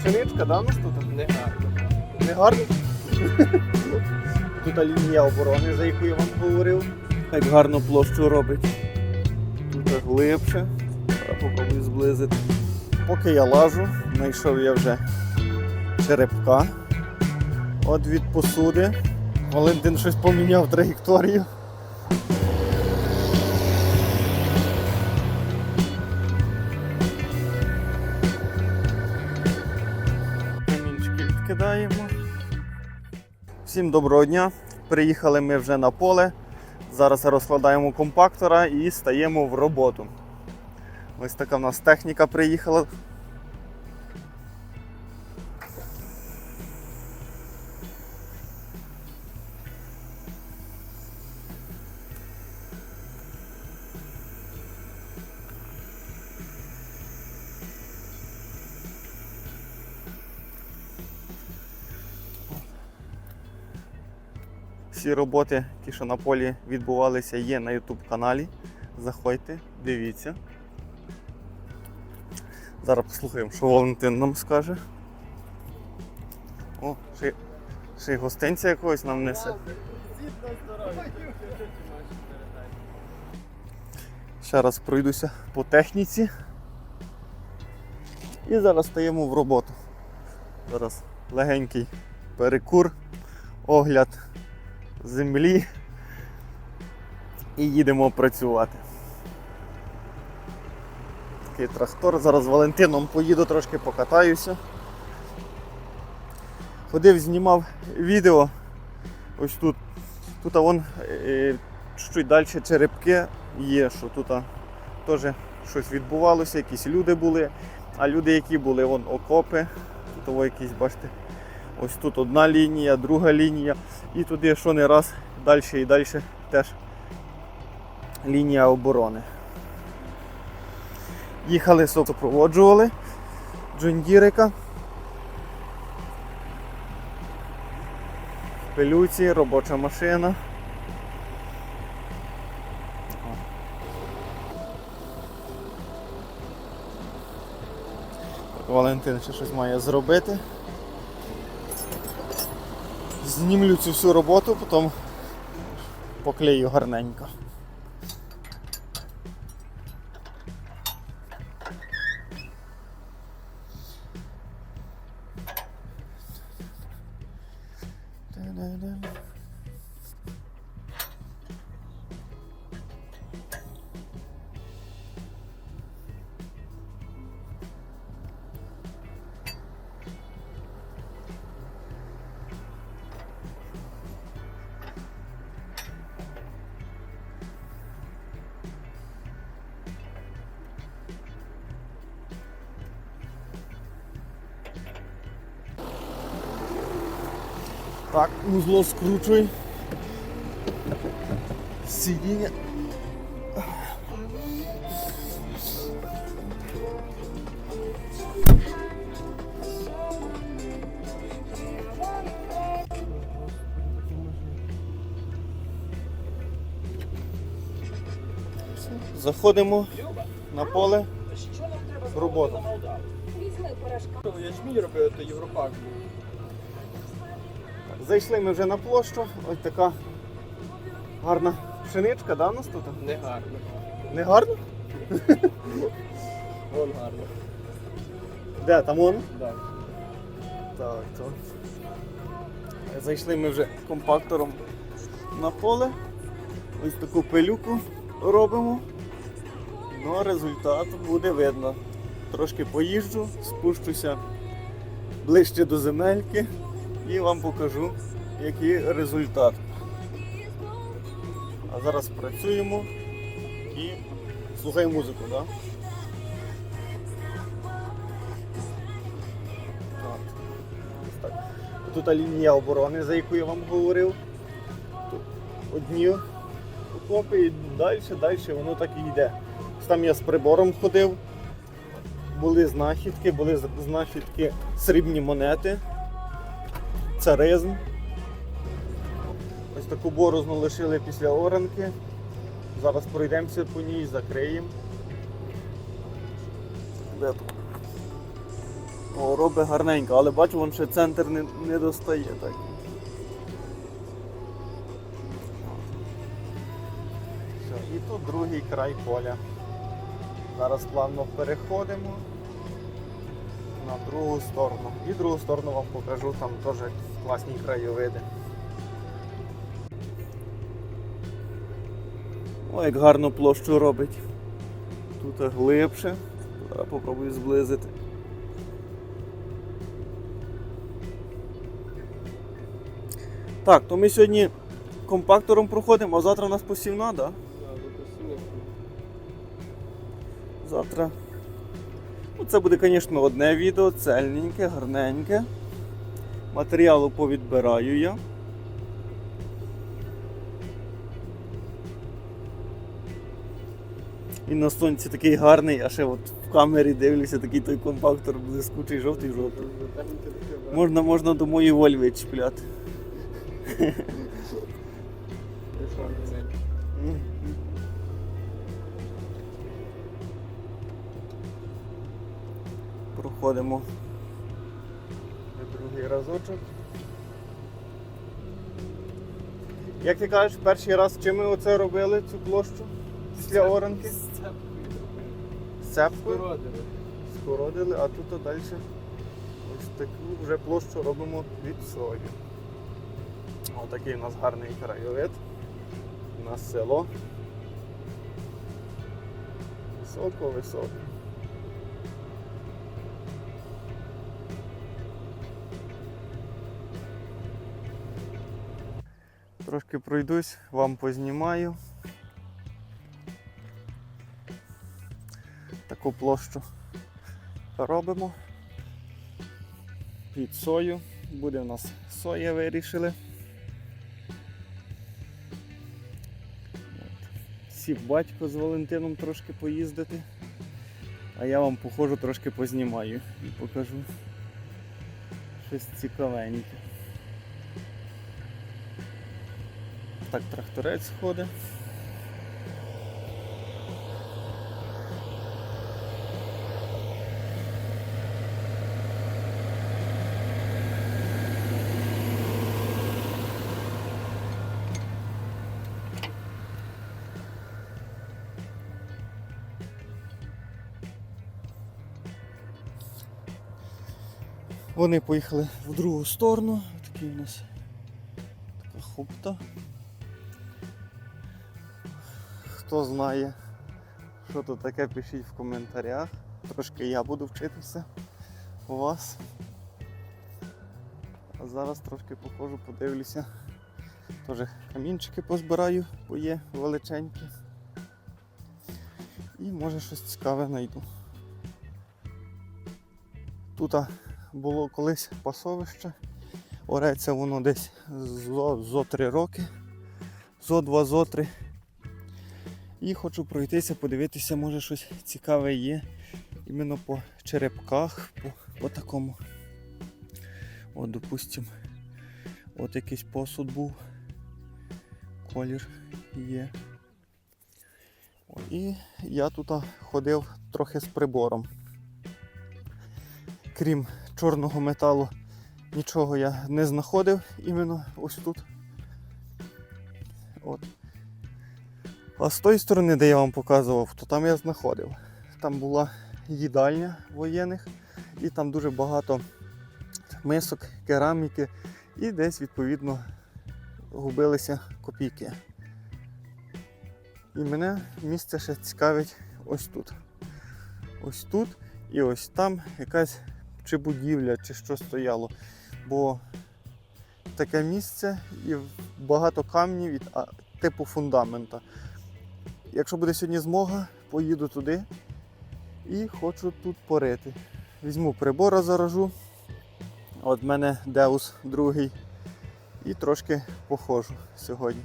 Пшеничка, да, у нас тут? Не гарно. Не гарно? Тут лінія оборони, за яку я вам говорив. Так гарно площу робить. Тут глибше. Попробую зблизити. Поки я лажу, знайшов я вже черепка. От від посуди. Валентин щось поміняв траєкторію. Камінчики. Всім доброго дня. Приїхали ми вже на поле. Зараз розкладаємо компактора і стаємо в роботу. Ось така в нас техніка приїхала. Всі роботи, ті, що на полі відбувалися, є на YouTube каналі. Заходьте, дивіться. Зараз послухаємо, що Валентин нам скаже. О, ще, ще й гостинця якогось нам несе. Ще раз пройдуся по техніці. І зараз стаємо в роботу. Зараз легенький перекур, огляд землі і їдемо працювати. Такий трактор. Зараз Валентином поїду трошки покатаюся. Ходив, знімав відео. Ось тут. Тут вон е, чуть далі черепки є, що тут теж щось відбувалося, якісь люди були. А люди, які були, вон окопи, тут якісь, бачите, ось тут одна лінія, друга лінія. І туди, що не раз, далі і далі теж лінія оборони. Їхали, супроводжували Джондірика. Пилюці, робоча машина. Валентин ще щось має зробити. Знімлю цю всю роботу, потім поклею гарненько. Та-да-да. Так, вузло скручуй. Сидіння. Заходимо на поле в роботу. Ячмінь робив, то Європак. Зайшли ми вже на площу. Ось така гарна пшеничка, да, у нас тут? Не гарно. Не гарно? Вон гарно. Де там он? Да. Так, то. Зайшли ми вже компактором на поле. Ось таку пилюку робимо. Ну, а результат буде видно. Трошки поїжджу, спущуся ближче до земельки і вам покажу, який результат. А зараз працюємо і слухаємо музику? Да? Так. Тут лінія оборони, за яку я вам говорив. Тут одні окопи і далі, далі воно так і йде. Там я з прибором ходив, були знахідки, були знахідки срібні монети, царизм. Ось таку борозну лишили після оранки. Зараз пройдемося по ній, закриємо. О, робить гарненько, але бачу, вон ще центр не, не достає так. Все, і тут другий край поля. Зараз плавно переходимо на другу сторону. І другу сторону вам покажу, там теж класні краєвиди. О, як гарно площу робить. Тут глибше. Зараз попробую зблизити. Так, то ми сьогодні компактором проходимо, а завтра у нас посівна, так? Да? Завтра. Ну, це буде, звісно, одне відео, цельненьке, гарненьке. Матеріалу повідбираю я. Він на сонці такий гарний, а ще от в камері дивлюся, такий той компактор блискучий, жовтий жовтий. Можна, можна до моєї Вольви чіпляти. Проходимо другий разочок. Як ти кажеш, перший раз чи ми оце робили, цю площу після оранки? З цепкою? Скородили, а тут далі ось таку вже площу робимо від сої. Отакий у нас гарний краєвид. У нас село. Високо, високо. Трошки пройдусь, вам познімаю. Таку площу робимо під сою. Буде у нас соя вирішили. Сів батько з Валентином трошки поїздити, а я вам походжу трошки познімаю і покажу щось цікавеньке. Так, тракторець ходить. Вони поїхали в другу сторону. Такий у нас така хупта. Хто знає, що тут таке, пишіть в коментарях. Трошки я буду вчитися у вас. А зараз трошки походжу, подивлюся. Теж камінчики позбираю, бо є величенькі. І може щось цікаве знайду. Тут було колись пасовище. Ореться воно десь зо, зо 3 роки, зо 2 зо 3. І хочу пройтися, подивитися, може щось цікаве є. Іменно по черепках, по, по такому. От, допустим, от якийсь посуд був. Колір є. І я тут ходив трохи з прибором. Крім чорного металу, нічого я не знаходив іменно ось тут. От. А з тої сторони, де я вам показував, то там я знаходив. Там була їдальня воєнних, і там дуже багато мисок, кераміки, і десь, відповідно, губилися копійки. І мене місце ще цікавить ось тут. Ось тут і ось там якась чи будівля, чи що стояло. Бо таке місце і багато камнів від типу фундамента. Якщо буде сьогодні змога, поїду туди і хочу тут порити. Візьму прибора заражу. От в мене Деус другий. І трошки походжу сьогодні.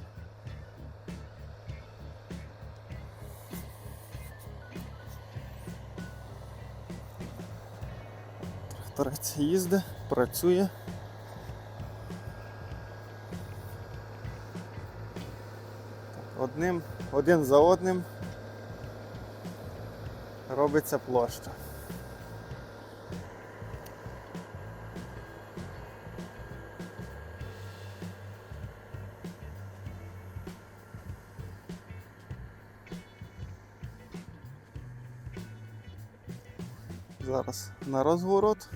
Тракторець їздить, працює. одним, один за одним робиться площа. Зараз на розворот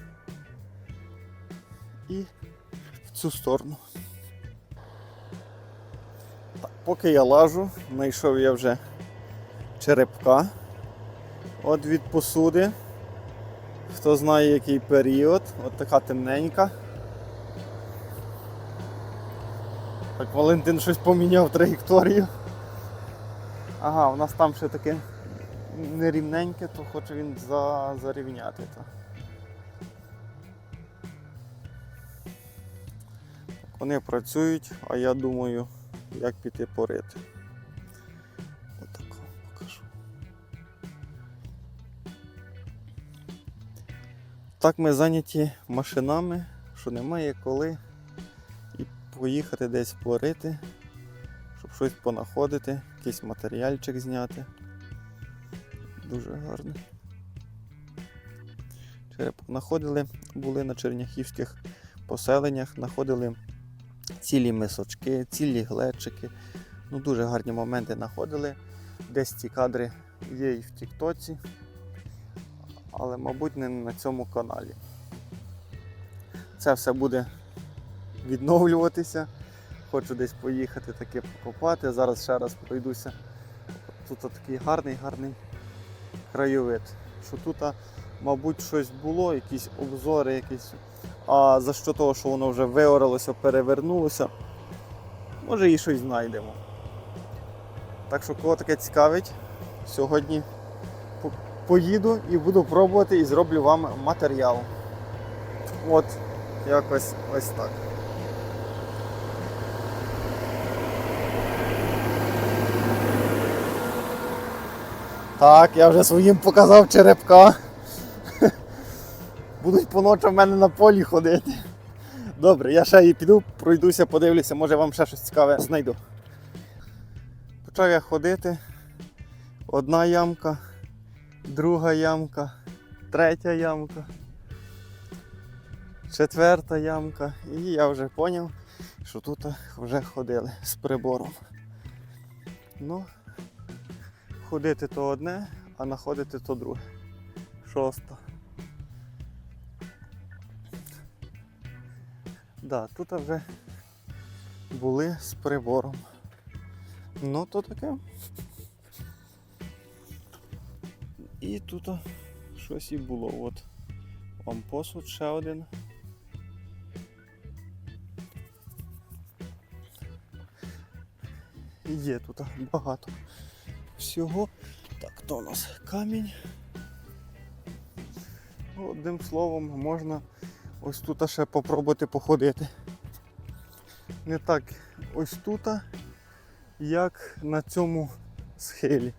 і в цю сторону. Поки я лажу, знайшов я вже черепка. От від посуди. Хто знає який період, от така темненька. Так, Валентин щось поміняв траєкторію. Ага, у нас там ще таке нерівненьке, то хоче він за, зарівняти. То. Вони працюють, а я думаю, як піти порити. Отако покажу. Так ми зайняті машинами, що немає коли і поїхати десь порити, щоб щось понаходити, якийсь матеріальчик зняти. Дуже гарний. Черепок знаходили, були на черняхівських поселеннях, знаходили цілі мисочки, цілі глечики. Ну, дуже гарні моменти знаходили. Десь ці кадри є і в Тіктоці, але, мабуть, не на цьому каналі. Це все буде відновлюватися. Хочу десь поїхати таке покопати. Зараз ще раз пройдуся. Тут такий гарний, гарний краєвид. Що тут, мабуть, щось було, якісь обзори, якісь. А за що того, що воно вже виоралося, перевернулося, може і щось знайдемо. Так що, кого таке цікавить, сьогодні поїду і буду пробувати і зроблю вам матеріал. От, якось ось так. Так, я вже своїм показав черепка. Будуть по ночам в мене на полі ходити. Добре, я ще і піду, пройдуся, подивлюся, може вам ще щось цікаве знайду. Почав я ходити. Одна ямка, друга ямка, третя ямка, четверта ямка. І я вже зрозумів, що тут вже ходили з прибором. Ну, ходити то одне, а знаходити то друге. Шоста. Да, тут вже були з прибором. Ну, то таке. І тут щось і було. От вам посуд ще один. Є тут багато всього. Так, то у нас камінь. Одним словом, можна ось тут ще попробувати походити. Не так ось тут, як на цьому схилі.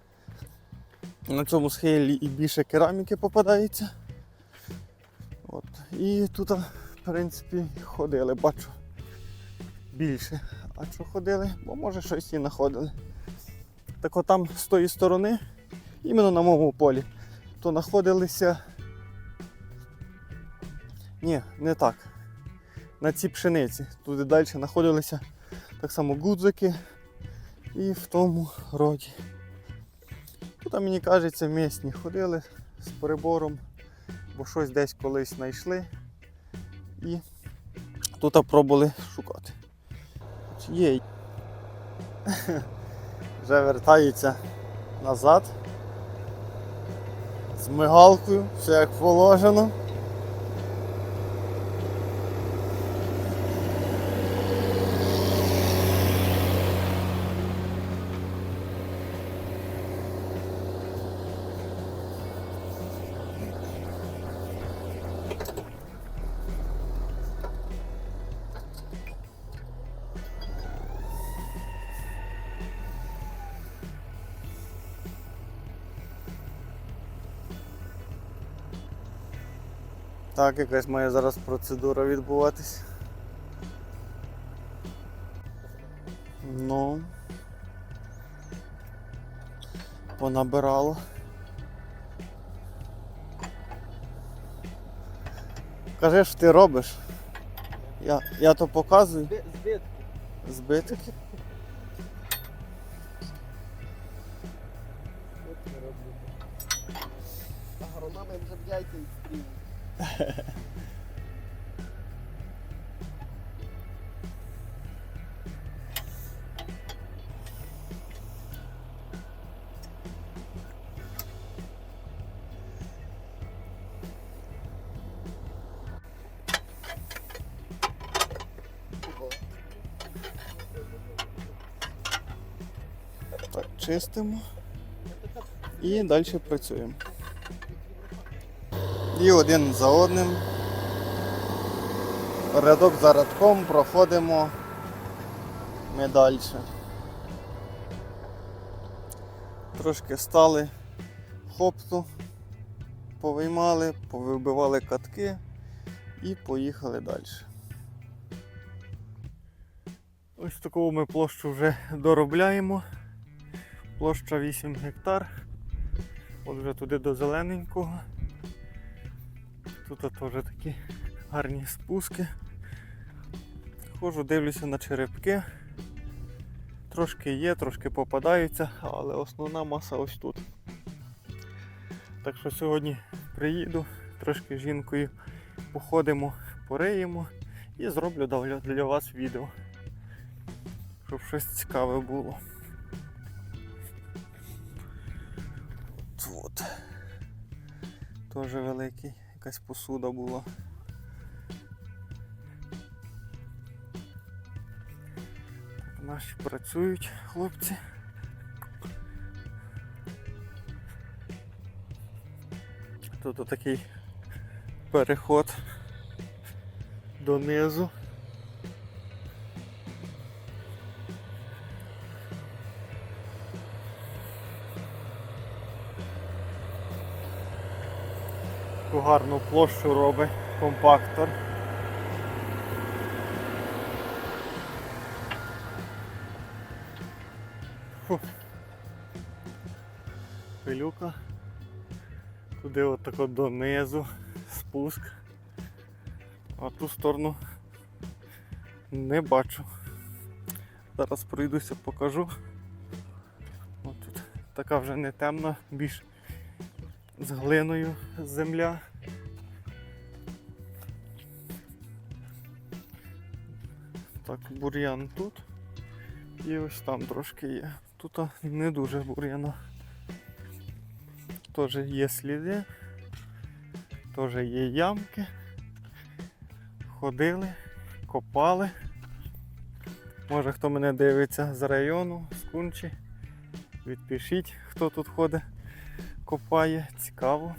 На цьому схилі і більше кераміки попадається. От. І тут, в принципі, ходили, бачу більше. А що ходили? Бо може щось і знаходили. Так от з тої сторони, іменно на моєму полі, то знаходилися. Ні, не так. На цій пшениці. Туди далі знаходилися так само гудзики і в тому роді. Тут, мені кажеться, місні ходили з прибором, бо щось десь колись знайшли і тут пробували шукати. Є. Вже вертається назад з мигалкою, все як положено. Так, якась має зараз процедура відбуватись. Ну. Понабирало. Кажи, що ти робиш? Я, я то показую. Збитки. Збитки. Чистимо і далі працюємо. І один за одним. Рядок за рядком проходимо ми далі. Трошки стали хопту, повиймали, повибивали катки і поїхали далі. Ось таку ми площу вже доробляємо. Площа 8 гектар. От вже туди до зелененького. Тут теж такі гарні спуски. Ходжу, дивлюся на черепки. Трошки є, трошки попадаються, але основна маса ось тут. Так що сьогодні приїду, трошки з жінкою походимо, пориємо і зроблю для вас відео. Щоб щось цікаве було. Теж великий, якась посуда була. Наші працюють хлопці. Тут отакий переход донизу. Таку гарну площу робить компактор. Пилюка. Туди от тако донизу спуск. А ту сторону не бачу. Зараз пройдуся, покажу. От тут така вже не темна, більш з глиною земля. Так, бур'ян тут. І ось там трошки є. Тут не дуже бур'яна. Теж є сліди, теж є ямки. Ходили, копали. Може хто мене дивиться з району, з Кунчі. Відпишіть, хто тут ходить копає, цікаво.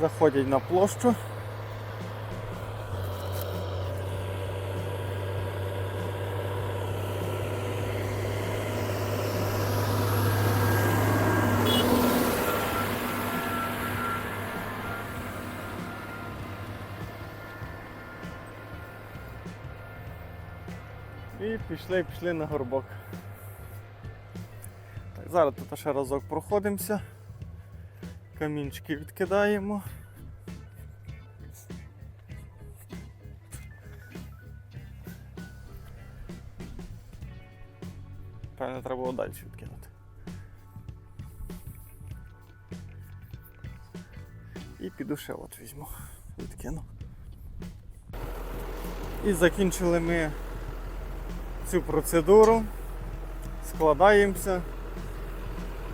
Заходять на площу. Пішли, пішли на горбок. Так, зараз тут ще разок проходимося. Камінчики відкидаємо. Певно, треба було далі відкинути. І піду ще от візьму, відкину. І закінчили ми цю процедуру, складаємося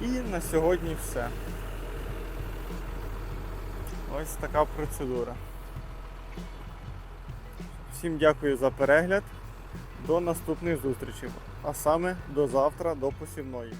і на сьогодні все. Ось така процедура. Всім дякую за перегляд. До наступних зустрічей. А саме до завтра, до посівної.